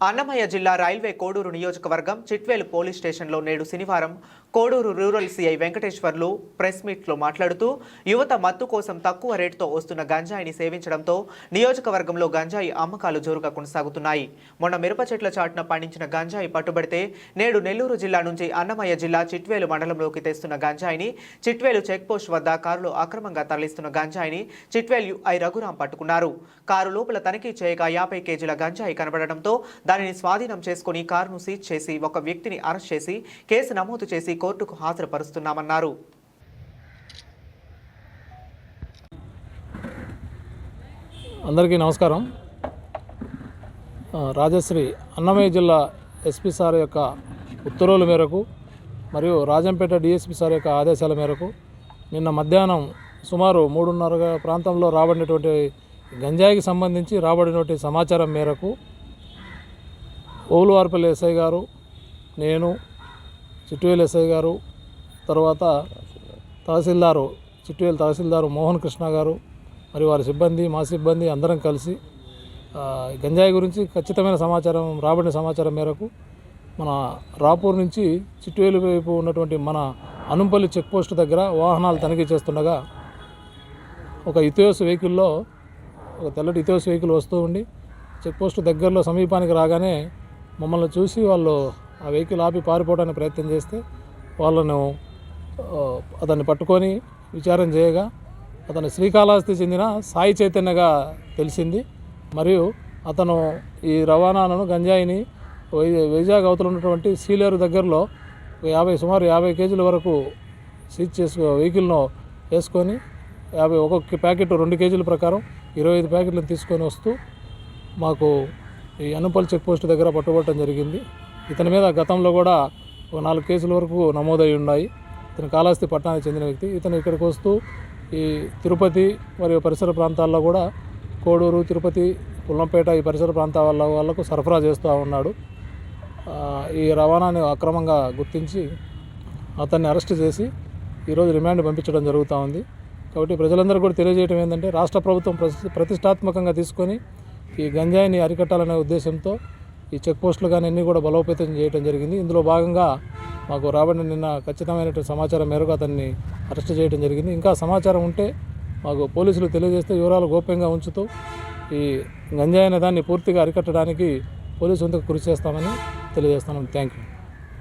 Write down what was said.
అన్నమయ్య జిల్లా రైల్వే కోడూరు నియోజకవర్గం చిట్వేలు పోలీస్ స్టేషన్లో నేడు శనివారం Koduru rural CI Venkateswarlu press మీట్లో మాట్లాడుతూ యువత మత్తు కోసం తక్కువ రేటుతో వస్తున్న గంజాయిని సేవించడంతో నియోజకవర్గంలో గంజాయి అమ్మకాలు జోరుగా కొనసాగుతున్నాయి. మొన్న మిరప చెట్ల చాటున పండించిన గంజాయి పట్టుబడితే నేడు నెల్లూరు జిల్లా నుంచి అన్నమయ్య జిల్లా చిట్వేలు మండలంలోకి తెస్తున్న గంజాయిని చిట్వేలు చెక్పోస్ట్ వద్ద కారులో అక్రమంగా తరలిస్తున్న గంజాయిని చిట్వేలు ఐ రఘురాం పట్టుకున్నారు. కారు లోపల తనిఖీ చేయగా యాభై కేజీల గంజాయి కనబడడంతో దానిని స్వాధీనం చేసుకుని కారును సీజ్ చేసి ఒక వ్యక్తిని అరెస్ట్ చేసి కేసు నమోదు చేసి కోర్టుకు హాజరుపరుస్తున్నామన్నారు. అందరికీ నమస్కారం. రాజశ్రీ అన్నమయ్య జిల్లా ఎస్పీ సార్ యొక్క ఉత్తర్వుల మేరకు మరియు రాజంపేట డిఎస్పీ సార్ యొక్క ఆదేశాల మేరకు నిన్న మధ్యాహ్నం సుమారు మూడున్నర ప్రాంతంలో రాబడినటువంటి గంజాయికి సంబంధించి రాబడినటువంటి సమాచారం మేరకు ఓలువార్పల్లి ఎస్ఐ గారు నేను చిట్టువేలు ఎస్ఐ గారు తర్వాత తహసీల్దారు చిట్టువేలు తహసీల్దారు మోహన్ కృష్ణ గారు మరి వారి సిబ్బంది మా సిబ్బంది అందరం కలిసి గంజాయి గురించి ఖచ్చితమైన సమాచారం రాబడిన సమాచారం మేరకు మన రాపూర్ నుంచి చిట్టువేలు వైపు ఉన్నటువంటి మన అనుంపల్లి చెక్పోస్ట్ దగ్గర వాహనాలు తనిఖీ చేస్తుండగా ఒక ఇథియోస్ వెహికల్లో ఒక తెల్లటి ఇథియోస్ వెహికల్ వస్తూ ఉండి చెక్పోస్ట్ దగ్గరలో సమీపానికి రాగానే మమ్మల్ని చూసి వాళ్ళు ఆ వెహికల్ ఆపి పారిపోవడానికి ప్రయత్నం చేస్తే వాళ్ళను అతన్ని పట్టుకొని విచారం చేయగా అతను శ్రీకాళహస్తి చెందిన సాయి చైతన్యగా తెలిసింది. మరియు అతను ఈ రవాణాను గంజాయిని వై- వైజాగ్ అవతల ఉన్నటువంటి సీలేరు దగ్గరలో యాభై సుమారు యాభై కేజీల వరకు సీజ్ చేసుకో వెహికల్ను వేసుకొని యాభై ఒక్కొక్క ప్యాకెట్ రెండు కేజీల ప్రకారం ఇరవై ఐదు ప్యాకెట్లను తీసుకొని వస్తూ మాకు ఈ అనుపల్ చెక్ పోస్ట్ దగ్గర పట్టుబట్టడం జరిగింది. ఇతని మీద గతంలో కూడా ఒక నాలుగు కేసుల వరకు నమోదై ఉన్నాయి. ఇతను కాళహస్తి పట్టణానికి చెందిన వ్యక్తి. ఇతను ఇక్కడికి వస్తూ ఈ తిరుపతి మరియు పరిసర ప్రాంతాల్లో కూడా కోడూరు తిరుపతి పుల్లంపేట ఈ పరిసర ప్రాంతాల వాళ్ళకు సరఫరా చేస్తూ ఉన్నాడు. ఈ రవాణాని అక్రమంగా గుర్తించి అతన్ని అరెస్ట్ చేసి ఈరోజు రిమాండ్ పంపించడం జరుగుతూ ఉంది. కాబట్టి ప్రజలందరూ కూడా తెలియజేయడం ఏంటంటే రాష్ట్ర ప్రభుత్వం ప్రతి- ప్రతిష్టాత్మకంగా తీసుకొని ఈ గంజాయిని అరికట్టాలనే ఉద్దేశంతో ఈ చెక్ పోస్టులు కానీ అన్నీ కూడా బలోపేతం చేయడం జరిగింది. ఇందులో భాగంగా మాకు రాబడిన నిన్న ఖచ్చితమైనటువంటి సమాచారం మేరకు అతన్ని అరెస్ట్ చేయడం జరిగింది. ఇంకా సమాచారం ఉంటే మాకు పోలీసులు తెలియజేస్తే వివరాలు గోప్యంగా ఉంచుతూ ఈ గంజాయి అనే దాన్ని పూర్తిగా అరికట్టడానికి పోలీసు వంతుకు కృషి చేస్తామని తెలియజేస్తున్నాం. Thank you.